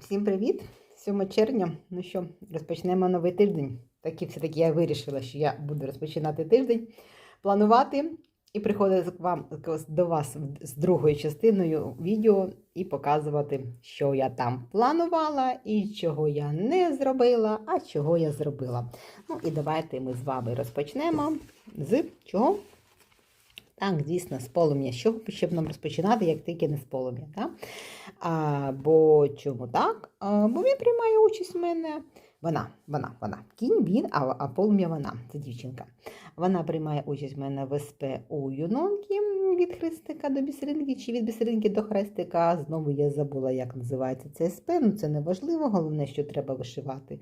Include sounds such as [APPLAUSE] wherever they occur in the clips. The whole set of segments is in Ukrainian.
Всім привіт! 7 червня. Ну що, розпочнемо новий тиждень. Так і все-таки я вирішила, що я буду розпочинати тиждень, планувати і приходити вам до вас з другою частиною відео і показувати, що я там планувала і чого я не зробила, а чого я зробила. Ну і давайте ми з вами розпочнемо з чого? Так, дійсно, з полум'я. Що щоб нам розпочинати, як тільки не з полум'я. Так? А, бо чому так? А, бо він приймає участь в мене. Вона, вона, вона. Кінь він, а, а полум'я вона. Це дівчинка. Вона приймає участь в мене в СП у юнонки від хрестика до бісеринки, чи від бісеринки до хрестика. Знову я забула, як називається це СП. Ну це не важливо, головне, що треба вишивати.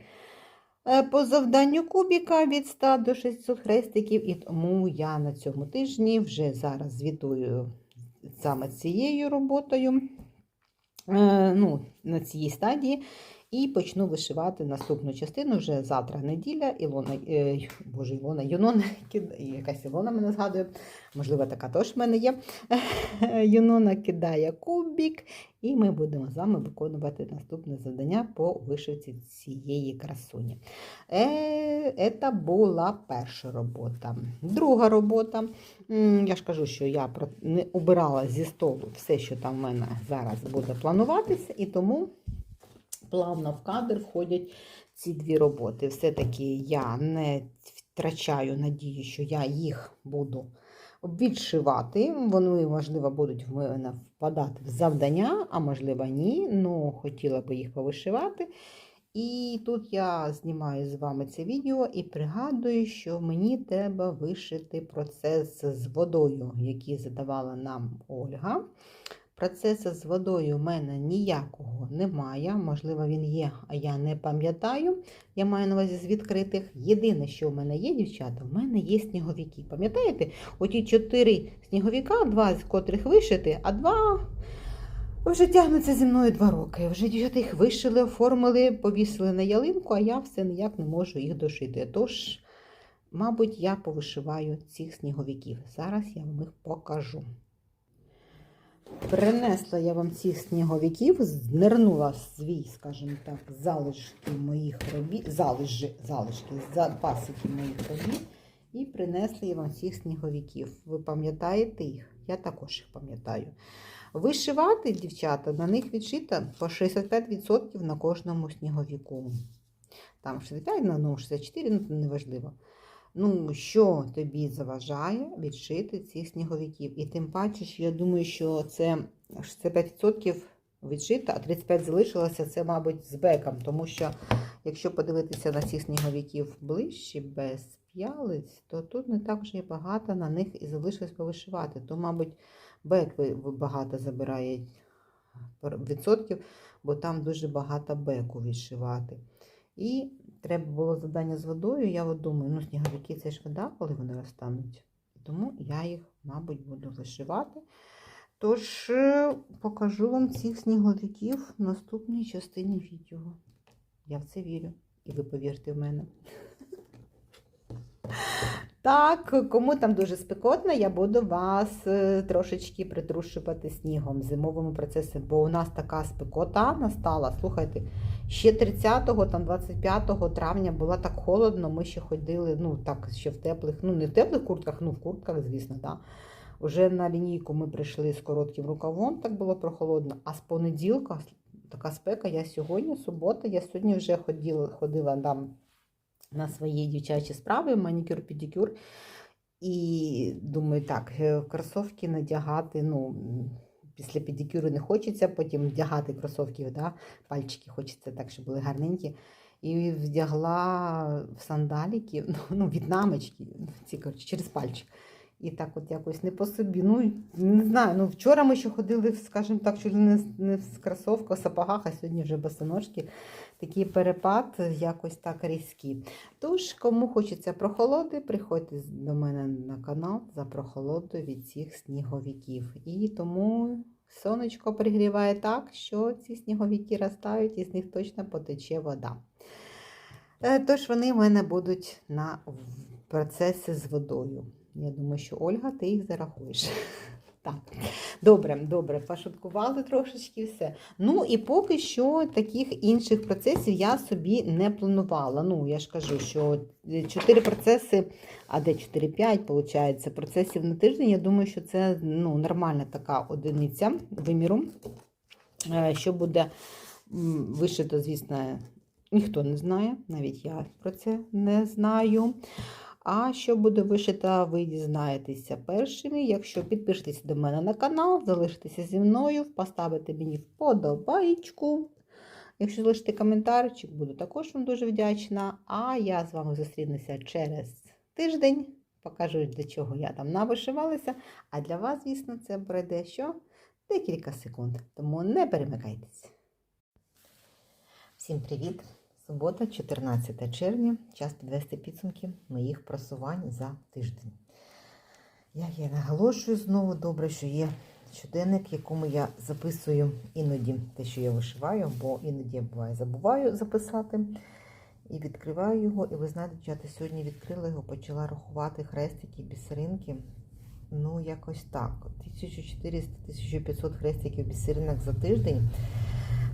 Е, По завданню кубіка від 100 до 600 хрестиків, і тому я на цьому тижні вже зараз звітую саме цією роботою е, ну, на цій стадії. І почну вишивати наступну частину вже завтра неділя. Ілона, е, боже, Ілона, Юнона, якась Ілона мене згадує, можливо, така теж в мене є. [LAUGHS] Юнона кидає кубік, і ми будемо з вами виконувати наступне завдання по вишивці цієї красуні. Е, Це була перша робота. Друга робота. Я ж кажу, що я не убирала зі столу все, що там в мене зараз буде плануватися, і тому плавно в кадр входять ці дві роботи. Все-таки я не втрачаю надію, що я їх буду відшивати. Вони, можливо, будуть в мене впадати в завдання, а можливо, ні. Ну, хотіла би їх повишивати. І тут я знімаю з вами це відео і пригадую, що мені треба вишити процес з водою, який задавала нам Ольга. Процесу з водою в мене ніякого немає. Можливо, він є, а я не пам'ятаю. Я маю на увазі з відкритих. Єдине, що в мене є, дівчата, в мене є сніговики. Пам'ятаєте? Оті чотири сніговика, два з котрих вишити, а два вже тягнуться зі мною два роки. Вже дівчата їх вишили, оформили, повісили на ялинку, а я все ніяк не можу їх дошити. Тож, мабуть, я повишиваю цих сніговиків. Зараз я вам їх покажу. Принесла я вам цих сніговиків, знирнула свій, скажімо так, залишки моїх робіт, залежи, залишки, запасики моїх робіт, і принесла я вам цих сніговиків. Ви пам'ятаєте їх? Я також їх пам'ятаю. Вишивати, дівчата, на них відшито по 65% на кожному сніговіку. Там 65, на одному 64, ну це неважливо. Ну, що тобі заважає відшити цих сніговиків? І тим паче, що я думаю, що це 65% відшито, а 35% залишилося, це, мабуть, з беком. Тому що, якщо подивитися на цих сніговиків ближче, без п'ялиць, то тут не так вже і багато на них і залишилось повишивати. То, мабуть, бек багато забирає відсотків, бо там дуже багато беку відшивати. І треба було завдання з водою. Я от думаю, ну сніговики це ж вода, коли вони розтануть. Тому я їх, мабуть, буду вишивати. Тож е, покажу вам цих сніговиків в наступній частині відео. Я в це вірю. І ви повірте в мене. Так, кому там дуже спекотно, я буду вас е, трошечки притрушувати снігом зимовому процесі, бо у нас така спекота настала. Слухайте, ще 30-го, там 25 травня було так холодно, ми ще ходили, ну так, ще в теплих, ну не в теплих куртках, ну в куртках, звісно, так. Уже на лінійку ми прийшли з коротким рукавом, так було прохолодно. А з понеділка така спека, я сьогодні, субота, я сьогодні вже ходила, ходила там на свої дівчачі справи, манікюр, педикюр. І думаю, так, е, кросовки надягати, ну, після педикюру не хочеться, потім вдягати кросовки, да? пальчики хочеться так, щоб були гарненькі. І вдягла в сандаліки, [LAUGHS] ну, ну від намочки, ці, коротше, через пальчик. І так от якось не по собі. Ну, не знаю, ну вчора ми ще ходили, скажімо так, чуть не, в кросовках, сапогах, а сьогодні вже босоножки. Такий перепад якось так різкий. Тож, кому хочеться прохолоди, приходьте до мене на канал за прохолодою від цих сніговиків. І тому сонечко пригріває так, що ці сніговики розтають і з них точно потече вода. Е, Тож вони в мене будуть на процесі з водою. Я думаю, що Ольга, ти їх зарахуєш. Так, добре, добре, пошуткували трошечки все. Ну і поки що таких інших процесів я собі не планувала. Ну, я ж кажу, що 4 процеси, а де 4-5, виходить, процесів на тиждень, я думаю, що це ну, нормальна така одиниця виміру. Е, Що буде м, вишито, звісно, ніхто не знає, навіть я про це не знаю. А що буде вишито, ви дізнаєтеся першими. Якщо підпишетесь до мене на канал, залишитеся зі мною, поставите мені вподобайку. Якщо залишите коментарчик, буду також вам дуже вдячна. А я з вами зустрінуся через тиждень. Покажу, для чого я там навишивалася. А для вас, звісно, це пройде що? Декілька секунд. Тому не перемикайтесь. Всім привіт! Субота, 14 червня, час підвести підсумки моїх просувань за тиждень. Як я наголошую, знову добре, що є щоденник, в якому я записую іноді те, що я вишиваю, бо іноді я буває забуваю записати. І відкриваю його. І ви знаєте, дівчата, сьогодні відкрила його, почала рахувати хрестики, бісеринки. Ну, якось так. 1400-1500 хрестиків бісеринок за тиждень.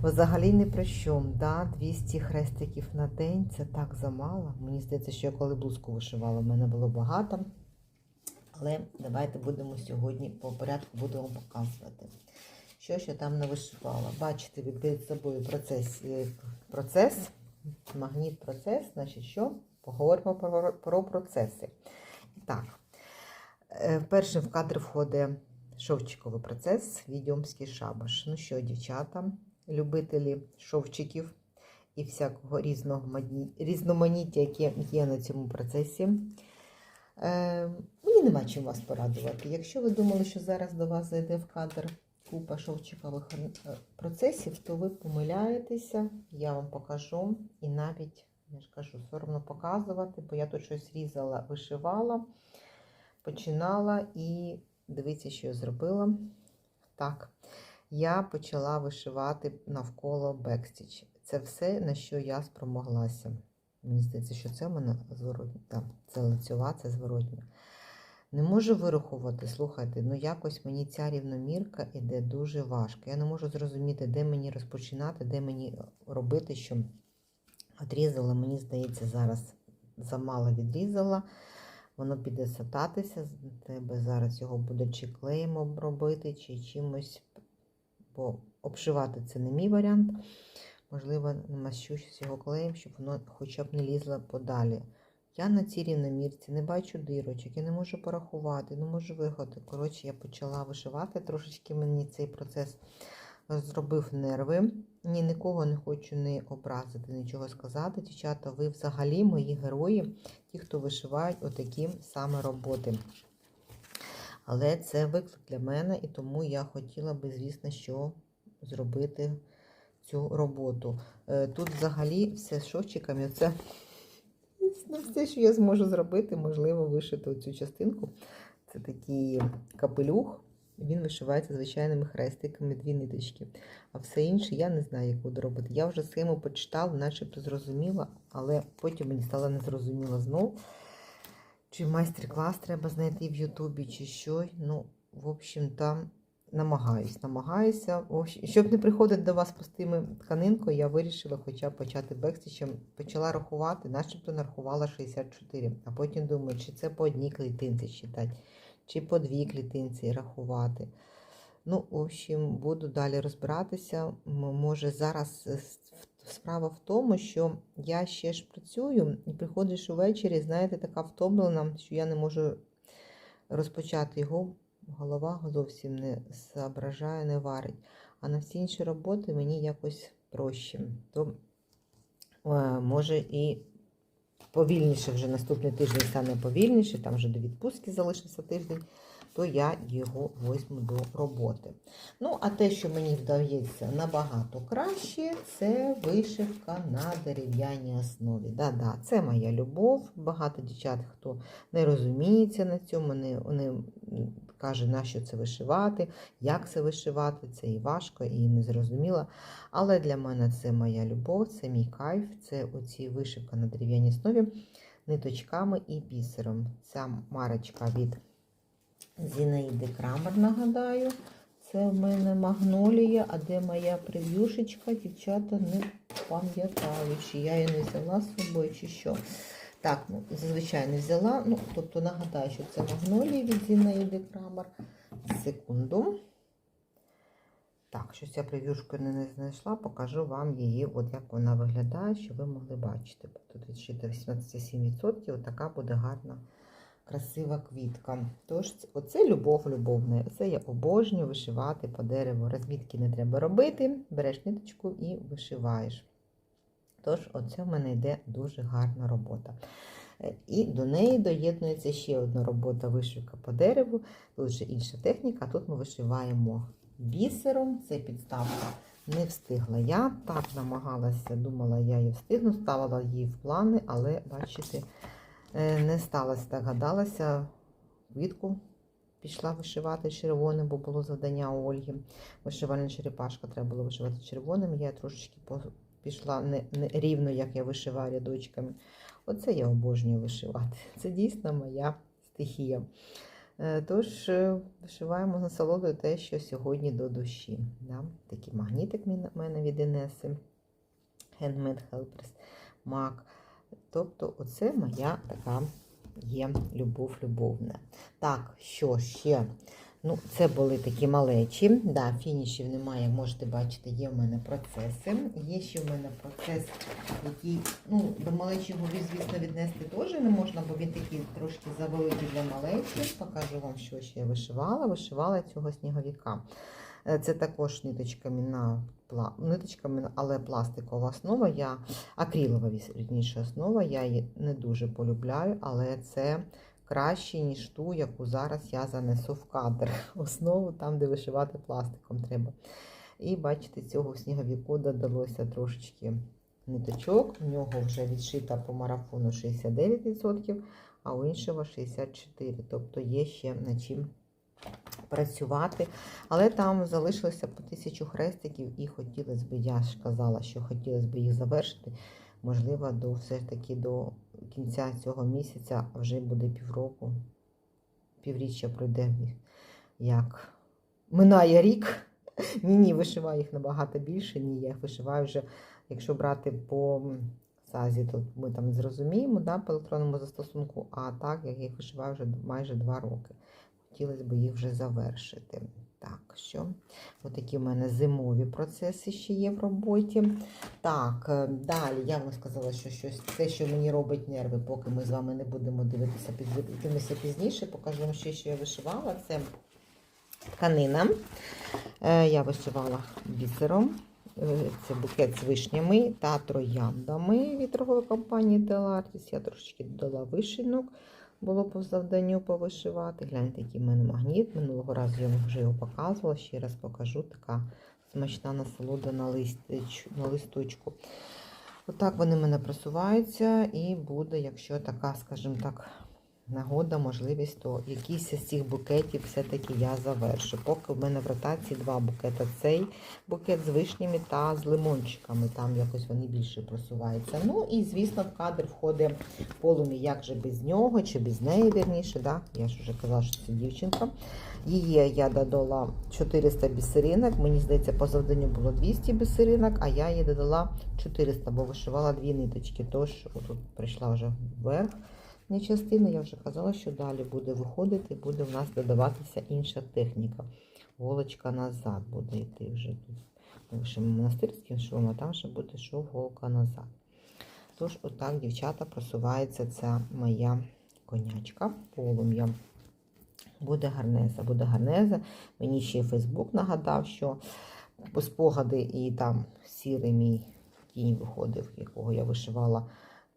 Взагалі не про що. Да, 200 хрестиків на день це так замало. Мені здається, що я коли блузку вишивала, в мене було багато. Але давайте будемо сьогодні по порядку вам показувати. Що я там не вишивала. Бачите, перед собою процес, е, процес магніт процес, значить що? Поговоримо про, про процеси. І так, е, першим в кадр входить шовчиковий процес, відьомський шабаш. Ну що, дівчата, любителі шовчиків і всякого різноманіття, яке є на цьому процесі. Е, мені нема чим вас порадувати. Якщо ви думали, що зараз до вас зайде в кадр купа шовчикових е, процесів, то ви помиляєтеся, я вам покажу. І навіть, я ж кажу, соромно показувати, бо я тут щось різала, вишивала, починала і дивіться, що я зробила. Так, я почала вишивати навколо бекстіч. Це все, на що я спромоглася. Мені здається, що це в мене зворотня. Так, це лицьова, це зворотня. Не можу вирахувати, слухайте, ну якось мені ця рівномірка іде дуже важко. Я не можу зрозуміти, де мені розпочинати, де мені робити, що відрізала, мені здається, зараз замало відрізала. Воно піде сататися, треба зараз його буде чи клеєм обробити, чи чимось, бо обшивати це не мій варіант. Можливо, намащу його клеєм, щоб воно хоча б не лізло подалі. Я на цій рівномірці не бачу дирочок, я не можу порахувати, не можу вигадати. Коротше, я почала вишивати. Трошечки мені цей процес зробив нерви. Ні, нікого не хочу не образити, нічого сказати. Дівчата, ви взагалі мої герої, ті, хто вишивають отакі саме роботи. Але це виклик для мене, і тому я хотіла би, звісно, що зробити цю роботу. Е, Тут взагалі все з шовчиками. Це [LAUGHS] все, що я зможу зробити, можливо, вишити цю частинку. Це такий капелюх. Він вишивається звичайними хрестиками, дві ниточки. А все інше я не знаю, як буду робити. Я вже схему почитала, начебто зрозуміла, але потім мені стало незрозуміло знов. Чи майстер-клас треба знайти в Ютубі, чи що. Ну, в общем, там намагаюсь, намагаюся. Щоб не приходити до вас пустими тканинкою, я вирішила хоча б почати бекстічем. Почала рахувати, начебто нарахувала 64. А потім думаю, чи це по одній клітинці читати, чи по дві клітинці рахувати. Ну, в общем, буду далі розбиратися. Може, зараз справа в тому, що я ще ж працюю і приходиш увечері, знаєте, така втомлена, що я не можу розпочати його. Голова зовсім не зображає, не варить. А на всі інші роботи мені якось проще. То е, може і повільніше вже наступний тиждень стане повільніше, там вже до відпустки залишився тиждень, то я його візьму до роботи. Ну, а те, що мені вдається набагато краще, це вишивка на дерев'яній основі. Да-да, це моя любов. Багато дівчат, хто не розуміється на цьому, вони, вони каже, на що це вишивати, як це вишивати, це і важко, і незрозуміло. Але для мене це моя любов, це мій кайф, це оці вишивка на дерев'яній основі ниточками і бісером. Ця марочка від Зінаїди Крамер, нагадаю. Це в мене магнолія, а де моя прев'юшечка, дівчата не пам'ятаю, чи я її не взяла з собою, чи що. Так, ну, зазвичай не взяла. Ну, тобто нагадаю, що це магнолія від Зінаїди Крамер. Секунду. Так, щось я прев'юшку не знайшла, покажу вам її, от як вона виглядає, щоб ви могли бачити. Тут відшито 87%, така буде гарна, красива квітка. Тож, це- оце любов любовна. Це я обожнюю вишивати по дереву. Розмітки не треба робити, береш ниточку і вишиваєш. Тож, оце в мене йде дуже гарна робота. Е, І до неї доєднується ще одна робота вишивка по дереву. Тут вже інша техніка. Тут ми вишиваємо бісером. Це підставка не встигла я. Так намагалася, думала, я її встигну, ставила її в плани, але, бачите, не сталося так. Гадалася, квітку пішла вишивати червоним, бо було завдання у Ольги. Вишивальна черепашка треба було вишивати червоним. Я трошечки пішла не, не рівно, як я вишиваю рядочками. Оце я обожнюю вишивати. [LAUGHS] Це дійсно моя стихія. Е, Тож е, вишиваємо насолодою те, що сьогодні до душі. Да? Такий магнітик в мене від Інеси, Handmade Helpers, MAC. Тобто, оце моя така є любов любовна. Так, що ще? Ну, це були такі малечі. Да, фінішів немає, можете бачити, є в мене процеси. Є ще в мене процес, який, ну, до малечого, звісно, віднести теж не можна, бо він такий трошки завеликий для малечі. Покажу вам, що ще я вишивала. Вишивала цього сніговіка. Е, Це також ниточками на ниточками, але пластикова основа. Я акрилова вірніше основа. Я її не дуже полюбляю, але це краще, ніж ту, яку зараз я занесу в кадр. [LAUGHS] Основу там, де вишивати пластиком треба. І бачите, цього сніговіку додалося трошечки ниточок. У нього вже відшита по марафону 69%, а у іншого 64%. Тобто є ще над чим працювати. Але там залишилося по тисячу хрестиків, і хотілося б, я ж казала, що хотілося б їх завершити. Можливо, до все ж таки до кінця цього місяця вже буде півроку. Півріччя пройде, як минає рік. Ні, ні, вишиваю їх набагато більше. Ні, я їх вишиваю вже, якщо брати по сазі, то ми там зрозуміємо да, по електронному застосунку, а так, я їх вишиваю вже майже два роки. Хотілося б їх вже завершити. Так, що отакі в мене зимові процеси ще є в роботі. Так, е, далі я вам сказала, що щось те, що мені робить нерви, поки ми з вами не будемо дивитися, дивимося пізніше, покажу вам ще, що я вишивала. Це тканина. Е, Я вишивала бісером. Е, Це букет з вишнями та трояндами від торгової компанії Телартіс. Я трошечки додала вишинок. Було по завданню повишивати. Гляньте, який в мене магніт. Минулого разу я вже його показувала. Ще раз покажу. Така смачна насолода на, листич, на листочку. Отак вони в мене просуваються, і буде, якщо така, скажімо так, нагода, можливість, то якийсь з цих букетів все-таки я завершу. Поки в мене в ротації два букети. Цей букет з вишнями та з лимончиками. Там якось вони більше просуваються. Ну і, звісно, в кадр входить полум'я, як же без нього, чи без неї, вірніше. Да? Я ж вже казала, що це дівчинка. Її я додала 400 бісеринок. Мені здається, по завданню було 200 бісеринок, а я їй додала 400, бо вишивала дві ниточки. Тож, отут прийшла вже вверх не частина, я вже казала, що далі буде виходити, буде в нас додаватися інша техніка. Голочка назад буде йти вже тут. Ми монастирським швом, а там вже буде шов голка назад. Тож, отак, дівчата, просувається ця моя конячка полум'я. Буде гарнеза, буде гарнеза. Мені ще й Фейсбук нагадав, що спогади і там сірий мій кінь виходив, якого я вишивала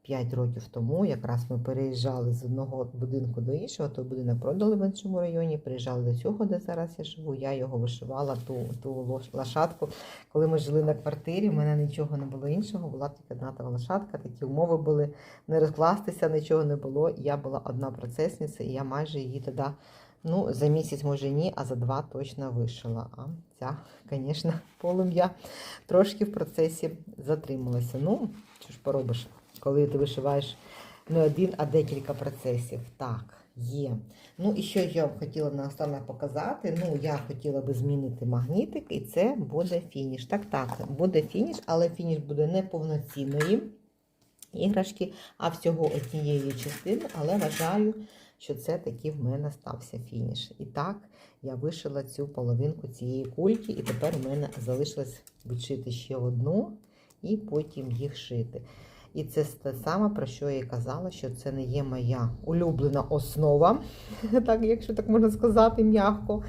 5 років тому. Якраз ми переїжджали з одного будинку до іншого, той будинок продали в іншому районі, приїжджали до цього, де зараз я живу. Я його вишивала, ту, ту лошадку. Коли ми жили на квартирі, в мене нічого не було іншого, була тільки одна лошадка, такі умови були не розкластися, нічого не було. Я була одна процесниця, і я майже її тоді. Ну, за місяць, може, ні, а за два точно вишила. А ця, звісно, полум'я трошки в процесі затрималася. Ну, що ж поробиш, коли ти вишиваєш не один, а декілька процесів. Так, Є. Ну і що я б хотіла наостанок показати. Ну, я хотіла би змінити магнітик, і це буде фініш. Так, так, буде фініш, але фініш буде не повноцінної іграшки, а всього однієї частини. Але вважаю, що це таки в мене стався фініш. І так, я вишила цю половинку цієї кульки, і тепер у мене залишилось відшити ще одну і потім їх шити. І це те саме, про що я і казала, що це не є моя улюблена основа, [LAUGHS] так, якщо так можна сказати, м'яко.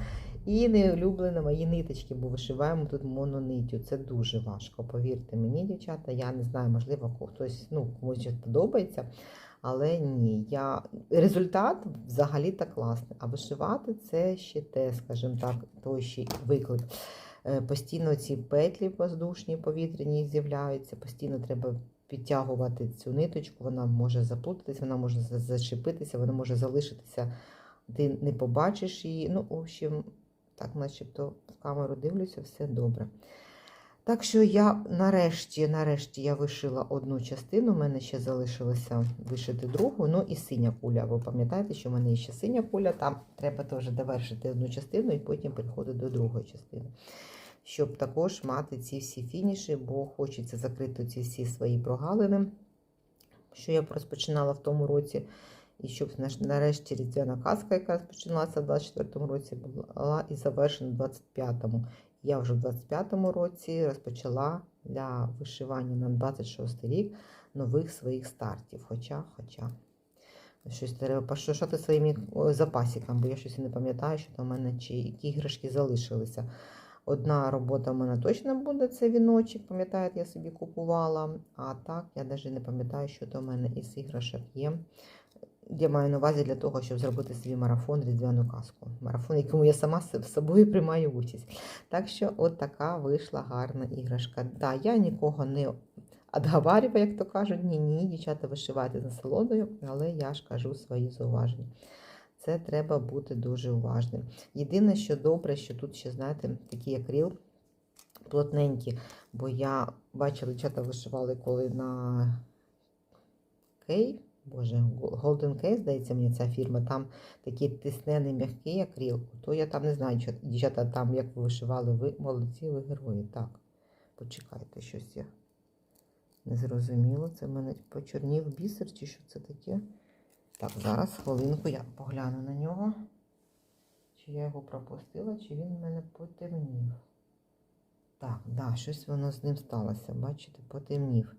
І не улюблені мої ниточки, бо вишиваємо тут монониттю. Це дуже важко. Повірте мені, дівчата. Я не знаю, можливо, хтось ну, комусь подобається. Але ні, я... результат взагалі так класний. А вишивати це ще те, скажімо так, той ще виклик. Е, Постійно ці петлі воздушні, повітряні з'являються, постійно треба підтягувати цю ниточку, вона може заплутатись, вона може зачепитися, вона може залишитися, ти не побачиш її. Ну, в общем, так, начебто в камеру дивлюся, все добре. Так що я нарешті, нарешті я вишила одну частину, у мене ще залишилося вишити другу, ну і синя куля. Ви пам'ятаєте, що в мене ще синя куля, там треба теж довершити одну частину і потім переходити до другої частини. Щоб також мати ці всі фініші, бо хочеться закрити ці всі свої прогалини, що я розпочинала в тому році. І щоб нарешті різдвяна казка, яка розпочиналася в 24-му році, була і завершена в 25-му. Я вже в 25-му році розпочала для вишивання на 26 рік нових своїх стартів. Хоча, хоча, щось треба пошушати своїми о, запасиками, бо я щось не пам'ятаю, що там у мене чи які іграшки залишилися. Одна робота в мене точно буде, це віночок, пам'ятаєте, я собі купувала. А так, я навіть не пам'ятаю, що то в мене із іграшок є. Я маю на увазі для того, щоб зробити свій марафон різдвяну казку. Марафон, якому я сама з собою приймаю участь. Так що, от така вийшла гарна іграшка. Да, я нікого не отговарюю, як то кажуть. Ні, ні, дівчата вишивайте з насолодою, але я ж кажу свої зауваження. Це треба бути дуже уважним. Єдине, що добре, що тут ще, знаєте, такий акрил плотненький, бо я бачила, дівчата вишивали коли на Кей. Боже, Golden Case, здається, мені ця фірма, там такий тиснений м'який акрил. То я там не знаю, що дівчата там, як ви вишивали, ви молодці, ви герої. Так, почекайте, щось я не зрозуміло. Це в мене почорнів бісер, чи що це таке? Так, зараз хвилинку я погляну на нього. Чи я його пропустила, чи він в мене потемнів. Так, да, щось воно з ним сталося. Бачите, потемнів.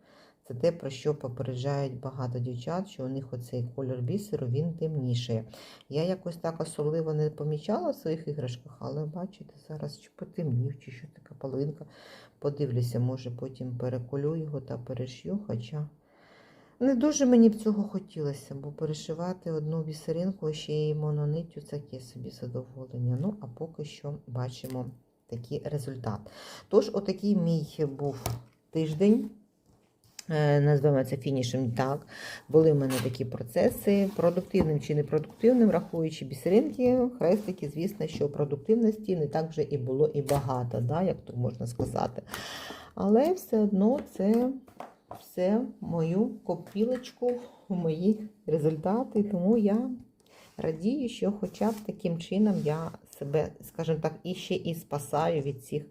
Це те, про що попереджають багато дівчат, що у них оцей кольор бісеру він темнішає. Я якось так особливо не помічала в своїх іграшках, але бачите, зараз чи потемнів, чи що така половинка. Подивлюся, може потім переколю його та перешью, хоча не дуже мені б цього хотілося, бо перешивати одну бісеринку ще й монониттю це таке собі задоволення. Ну, а поки що бачимо такий результат. Тож, отакий мій був тиждень. Е, Назвемо це фінішем так. Були в мене такі процеси, продуктивним чи непродуктивним, рахуючи бісеринки, хрестики, звісно, що продуктивності не так вже і було і багато, да, як то можна сказати. Але все одно це все мою копілочку, мої результати. Тому я радію, що хоча б таким чином я себе, скажімо так, і ще і спасаю від цих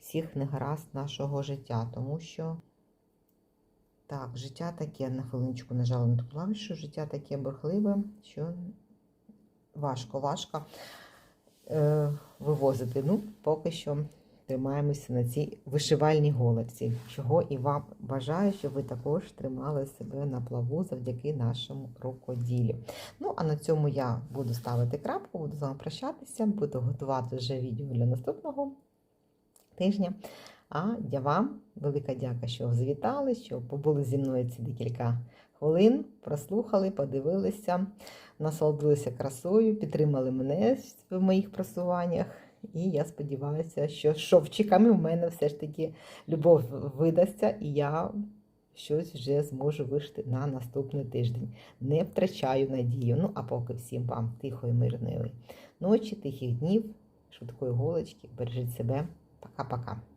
всіх негаразд нашого життя. Тому що. Так, життя таке, на хвилиночку нажала на ту клавішу, життя таке бурхливе, що важко, важко е, вивозити. Ну, поки що тримаємося на цій вишивальній голочці, чого і вам бажаю, щоб ви також тримали себе на плаву завдяки нашому рукоділлю. Ну, а на цьому я буду ставити крапку, буду з вами прощатися, буду готувати вже відео для наступного тижня. А я вам велика дяка, що завітали, що побули зі мною ці декілька хвилин, прослухали, подивилися, насолодилися красою, підтримали мене в моїх просуваннях. І я сподіваюся, що з шовчиками в мене все ж таки любов видасться, і я щось вже зможу вишити на наступний тиждень. Не втрачаю надію. Ну, а поки всім вам тихої, мирної ночі, тихих днів, швидкої голочки. Бережіть себе. Пока-пока.